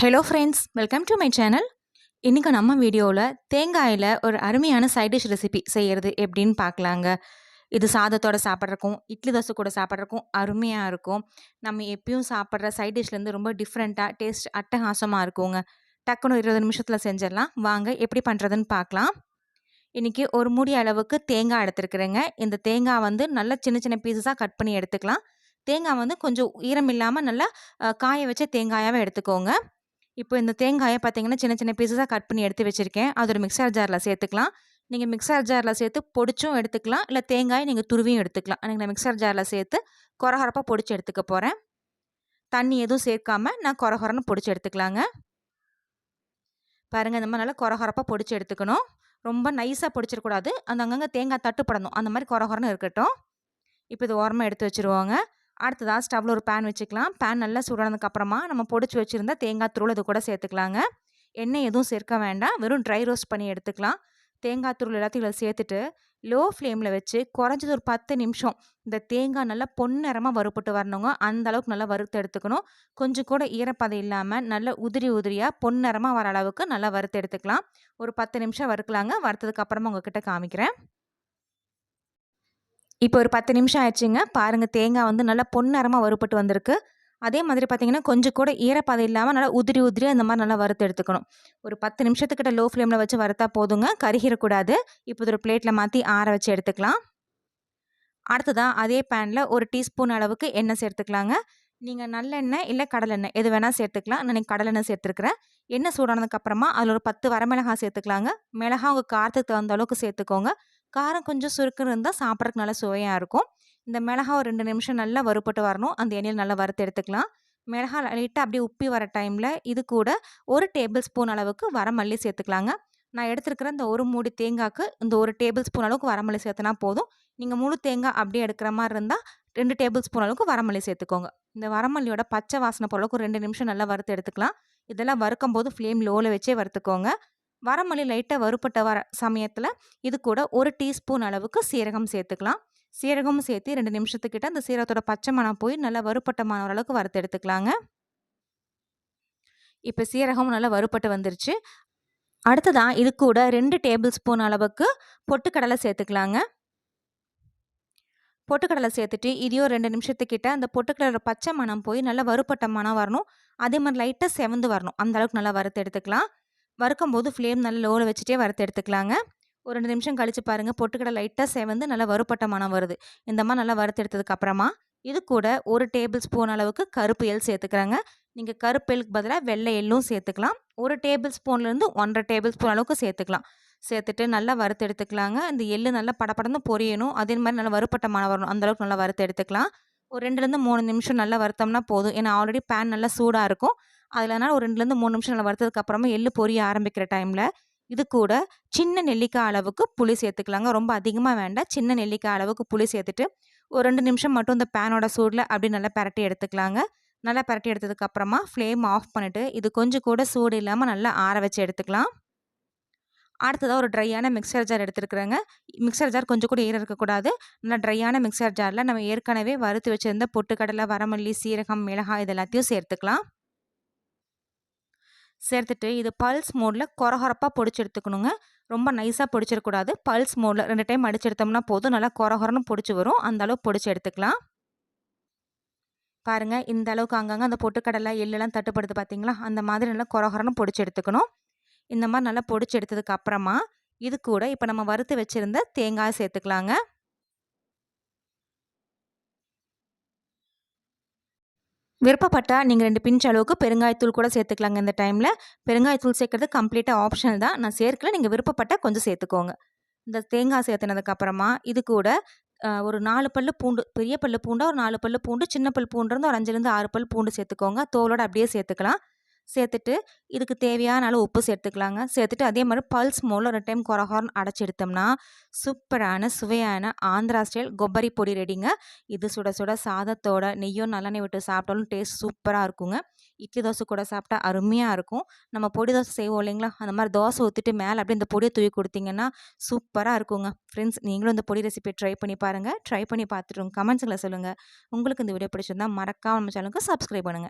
Hello friends welcome to my channel இன்றைக்கி நம்ம வீடியோவில் தேங்காயில் ஒரு அருமையான சைட் டிஷ் ரெசிபி செய்கிறது எப்படின்னு பார்க்கலாங்க. இது சாதத்தோட சாப்பிட்றக்கும் இட்லி தோசை கூட சாப்பிட்றக்கும் அருமையாக இருக்கும். நம்ம எப்பயும் சாப்பிட்ற சைட் டிஷ்லேருந்து ரொம்ப டிஃப்ரெண்ட்டாக டேஸ்ட் அட்டகாசமாக இருக்குங்க. டக்குன்னு இருபது நிமிஷத்தில் செஞ்சிடலாம். வாங்க எப்படி பண்ணுறதுன்னு பார்க்கலாம். இன்றைக்கி ஒரு மூடி அளவுக்கு தேங்காய் எடுத்துருக்குறேங்க. இந்த தேங்காய் வந்து நல்லா சின்ன சின்ன பீசஸாக கட் பண்ணி எடுத்துக்கலாம். தேங்காய் வந்து கொஞ்சம் ஈரம் இல்லாமல் நல்லா காய வச்ச தேங்காயாகவே எடுத்துக்கோங்க. இப்போ இந்த தேங்காயை பார்த்தீங்கன்னா சின்ன சின்ன பீஸஸாக கட் பண்ணி எடுத்து வச்சுருக்கேன். அது ஒரு மிக்சர் ஜாரில் சேர்த்துக்கலாம். நீங்கள் மிக்சர் ஜாரில் சேர்த்து பொடிச்சும் எடுத்துக்கலாம். இல்லை தேங்காயை நீங்கள் துருவியும் எடுத்துக்கலாம். எனக்கு நான் மிக்சர் ஜாரில் சேர்த்து குறகுறப்பாக பொடிச்சு எடுத்துக்க போகிறேன் தண்ணி எதுவும் சேர்க்காம நான் குறகுறன்னு பொடிச்சு எடுத்துக்கலாங்க. பாருங்கள் இந்த மாதிரி நல்லா குறகுறப்பாக பொடிச்சு எடுத்துக்கணும். ரொம்ப நைஸாக பொடிச்சிடக்கூடாது அந்த அங்கங்கே தேங்காய் தட்டுப்படணும். அந்த மாதிரி குறகுறன்னு இருக்கட்டும். இப்போ இது ஓரமாக எடுத்து வச்சுருவாங்க. அடுத்ததாக ஸ்டவ்வில் ஒரு பேன் வச்சுக்கலாம். பேன் நல்லா சுடனதுக்கப்புறமா நம்ம பொடிச்சு வச்சுருந்த தேங்காய் தூள் அது கூட சேர்த்துக்கலாங்க. எண்ணெய் எதுவும் சேர்க்க வேண்டாம். வெறும் ட்ரை ரோஸ்ட் பண்ணி எடுத்துக்கலாம். தேங்காய் தூள் எல்லாத்தையும் இதில் சேர்த்துட்டு லோ ஃப்ளேமில் வச்சு குறைஞ்சது ஒரு பத்து நிமிஷம் இந்த தேங்காய் நல்லா பொன்னிறமாக வறுப்பட்டு வரணுங்க. அந்த அளவுக்கு நல்லா வறுத்து எடுத்துக்கணும். கொஞ்சம் கூட ஈரப்பதம் இல்லாமல் நல்ல உதிரி உதிரியாக பொன்னிறமாக வர அளவுக்கு நல்லா வறுத்து எடுத்துக்கலாம். ஒரு பத்து நிமிஷம் வறுக்கலாங்க. வறுத்ததுக்கப்புறமா உங்ககிட்ட காமிக்கிறேன். இப்போ ஒரு பத்து நிமிஷம் ஆயிடுச்சுங்க. பாருங்கள் தேங்காய் வந்து நல்லா பொன்னரமாக வறுப்பட்டு வந்திருக்கு. அதே மாதிரி பார்த்தீங்கன்னா கொஞ்சம் கூட ஈரப்பதை இல்லாமல் நல்லா உதிரி உதிரி அந்த மாதிரி நல்லா வறுத்து எடுத்துக்கணும். ஒரு பத்து நிமிஷத்துக்கிட்ட லோ ஃப்ளேமில் வச்சு வறுத்தா போதுங்க. கருகிடக்கூடாது இப்போ ஒரு பிளேட்டில் மாற்றி ஆற வச்சு எடுத்துக்கலாம். அடுத்ததான் அதே பேனில் ஒரு டீஸ்பூன் அளவுக்கு எண்ணெய் சேர்த்துக்கலாங்க. நீங்கள் நல்லெண்ணெய் இல்லை கடலெண்ணெய் எது வேணால் சேர்த்துக்கலாம். நான் கடலெண்ணெய் சேர்த்துருக்குறேன். எண்ணெய் சூடானதுக்கப்புறமா அதில் ஒரு பத்து வரமிளகாய் சேர்த்துக்கலாங்க. மிளகா உங்கள் காரத்துக்கு தகுந்த அளவுக்கு சேர்த்துக்கோங்க. காரம் கொஞ்சம் சுருக்குன்னு இருந்தால் சாப்பிட்றதுக்கு நல்லா சுவையாக இருக்கும். இந்த மிளகா ஒரு ரெண்டு நிமிஷம் நல்லா வறுப்பட்டு வரணும். அந்த எண்ணெயில் நல்லா வறுத்து எடுத்துக்கலாம். மிளகா லைட்டாக அப்படியே உப்பி வர டைமில் இது கூட ஒரு டேபிள் ஸ்பூன் அளவுக்கு வரமல்லி சேர்த்துக்கலாங்க. நான் எடுத்துருக்கிற இந்த ஒரு மூடி தேங்காய்க்கு இந்த ஒரு டேபிள் ஸ்பூன் அளவுக்கு வரமல்லி சேர்த்துனா போதும். நீங்கள் முழு தேங்காய் அப்படியே எடுக்கிற மாதிரி இருந்தால் ரெண்டு டேபிள் ஸ்பூன் அளவுக்கு வரமல்லி சேர்த்துக்கோங்க. இந்த வரமல்லியோட பச்சை வாசனை போலவுக்கு ரெண்டு நிமிஷம் நல்லா வறுத்து எடுத்துக்கலாம். இதெல்லாம் வறுக்கும் போது ஃப்ளேம் லோவில் வச்சே வறுத்துக்கோங்க. வரமல்லி லைட்டாக வறுப்பட்ட வர சமயத்தில் இது கூட ஒரு டீஸ்பூன் அளவுக்கு சீரகம் சேர்த்துக்கலாம். சீரகமும் சேர்த்து ரெண்டு நிமிஷத்துக்கிட்ட அந்த சீரகத்தோட பச்சை மனம் போய் நல்லா வறுப்பட்டமான அளவுக்கு வறுத்து எடுத்துக்கலாங்க. இப்போ சீரகமும் நல்லா வறுப்பட்டு வந்துருச்சு. அடுத்ததான் இது கூட ரெண்டு டேபிள் ஸ்பூன் அளவுக்கு பொட்டுக்கடலை சேர்த்துக்கலாங்க. பொட்டுக்கடலை சேர்த்துட்டு இதையும் ரெண்டு நிமிஷத்துக்கிட்ட அந்த பொட்டுக்கடலை பச்சை மனம் போய் நல்லா வறுப்பட்ட மனம் வரணும். அதே மாதிரி லைட்டாக செவந்து வரணும். அந்த அளவுக்கு நல்லா வறுத்து எடுத்துக்கலாம். வறுக்கும் போது ஃப்ளேம் நல்லா லோவில் வச்சுட்டே வறுத்து எடுத்துக்கலாங்க. ஒரு ரெண்டு நிமிஷம் கழித்து பாருங்கள் பொட்டுக்கடை லைட்டாக சேவந்து நல்லா வறுப்பட்ட மனம் வருது. இந்த மாதிரி நல்லா வறுத்து எடுத்ததுக்கப்புறமா இது கூட ஒரு டேபிள் ஸ்பூன் அளவுக்கு கருப்பு எல் சேர்த்துக்கிறாங்க. நீங்கள் கருப்பு எல்லுக்கு பதிலாக வெள்ளை எள்ளும் சேர்த்துக்கலாம். ஒரு டேபிள் ஸ்பூன்லேருந்து ஒன்றரை டேபிள் ஸ்பூன் அளவுக்கு சேர்த்துக்கலாம். சேர்த்துட்டு நல்லா வறுத்து எடுத்துக்கலாங்க. இந்த எள்ளு நல்லா படப்படந்து பொரியணும். அதே மாதிரி நல்லா வறுப்பட்ட மனம் வரணும். அந்தளவுக்கு நல்லா வறுத்து எடுத்துக்கலாம். ஒரு ரெண்டுலேருந்து மூணு நிமிஷம் நல்லா வறுத்தோம்னா போதும். ஏன்னா ஆல்ரெடி பேன் நல்லா சூடாக இருக்கும். அதில் ஒரு ரெண்டுலேருந்து மூணு நிமிஷம் நல்லா வறுத்ததுக்கு அப்புறமா எள்ளு பொரிய ஆரம்பிக்கிற டைமில் இது கூட சின்ன நெல்லிக்காய் அளவுக்கு புளி சேர்த்துக்கலாங்க. ரொம்ப அதிகமாக வேண்டாம். சின்ன நெல்லிக்காய் அளவுக்கு புளி சேர்த்துட்டு ஒரு ரெண்டு நிமிஷம் மட்டும் இந்த பேனோட சூடில் அப்படி நல்லா பரட்டி எடுத்துக்கலாங்க. நல்லா பரட்டி எடுத்ததுக்கப்புறமா ஃப்ளேம் ஆஃப் பண்ணிவிட்டு இது கொஞ்சம் கூட சூடு இல்லாமல் நல்லா ஆற வச்சு எடுத்துக்கலாம். அடுத்ததாக ஒரு ட்ரையான மிக்சர் ஜார் எடுத்துருக்குறேங்க. மிக்சர் ஜார் கொஞ்சம் கூட ஈரம் இருக்கக்கூடாது. நல்லா ட்ரையான மிக்சர் ஜாரில் நம்ம ஏற்கனவே வறுத்து வச்சுருந்த பொட்டுக்கடலை வரமல்லி சீரகம் மிளகாய் இது எல்லாத்தையும் சேர்த்துக்கலாம். சேர்த்துட்டு இது பல்ஸ் மோடில் கொரகொரப்பாக பொடிச்சு எடுத்துக்கணுங்க. ரொம்ப நைஸாக பொடிச்சிடக்கூடாது பல்ஸ் மோடில் ரெண்டு டைம் அடிச்சு எடுத்தோம்னா போதும். நல்லா கொரகொரன்னு பொடிச்சு வரும். அந்த அளவுக்கு பொடிச்சு எடுத்துக்கலாம். பாருங்கள் இந்த அளவுக்கு அங்கங்கே அந்த பொட்டுக்கடலை எள்ளெல்லாம் தட்டுப்படுது பார்த்தீங்களா அந்த மாதிரி நல்லா கொரகொரன்னு பொடிச்சு எடுத்துக்கணும். இந்த மாதிரி நல்லா பொடிச்சு எடுத்ததுக்கு அப்புறமா இது கூட இப்போ நம்ம வறுத்து வச்சுருந்த தேங்காய் சேர்த்துக்கலாங்க. விருப்பப்பட்டால் நீங்கள் ரெண்டு பிஞ்ச் அளவுக்கு பெருங்காயத்தூள் கூட சேர்த்துக்கலாங்க இந்த டைமில் பெருங்காயத்தூள் சேர்க்குறது கம்ப்ளீட்டாக ஆப்ஷனல் தான். நான் சேர்க்கல நீங்கள் விருப்பப்பட்டால் கொஞ்சம் சேர்த்துக்கோங்க. இந்த தேங்காய் சேர்த்துனதுக்கப்புறமா இது கூட ஒரு நாலு பல் பூண்டு பெரிய பல் பூண்டா ஒரு நாலு பல் பூண்டு சின்ன பல் பூண்டு இருந்து ஒரு அஞ்சுலேருந்து ஆறு பல் பூண்டு சேர்த்துக்கோங்க. தோலோட அப்படியே சேர்த்துக்கலாம். சேர்த்துட்டு இதுக்கு தேவையான அளவு உப்பு சேர்த்துக்கலாங்க. சேர்த்துட்டு அதே மாதிரி பல்ஸ் மூலம் ஒரு டைம் கொரகொரன்னு அடைச்சி எடுத்தோம்னா சூப்பரான சுவையான ஆந்திரா ஸ்டைல் கொப்பரி பொடி ரெடிங்க இது சுட சுட சாதத்தோட நெய்யும் நல்லெண்ணெய் விட்டு சாப்பிட்டாலும் டேஸ்ட் சூப்பராக இருக்குங்க. இட்லி தோசை கூட சாப்பிட்டா அருமையாக இருக்கும். நம்ம பொடி தோசை செய்வோம் இல்லைங்களா? அந்த மாதிரி தோசை ஊற்றிட்டு மேலே அப்படியே இந்த பொடியை தூவி கொடுத்தீங்கன்னா சூப்பராக இருக்குங்க. ஃப்ரெண்ட்ஸ் நீங்களும் இந்த பொடி ரெசிபி ட்ரை பண்ணி பாருங்கள் ட்ரை பண்ணி பார்த்துட்டு கமெண்ட்ஸில் சொல்லுங்கள் உங்களுக்கு இந்த வீடியோ பிடிச்சிருந்தால் மறக்காமல் நம்ம சேனலுக்கு சப்ஸ்கிரைப் பண்ணுங்கள்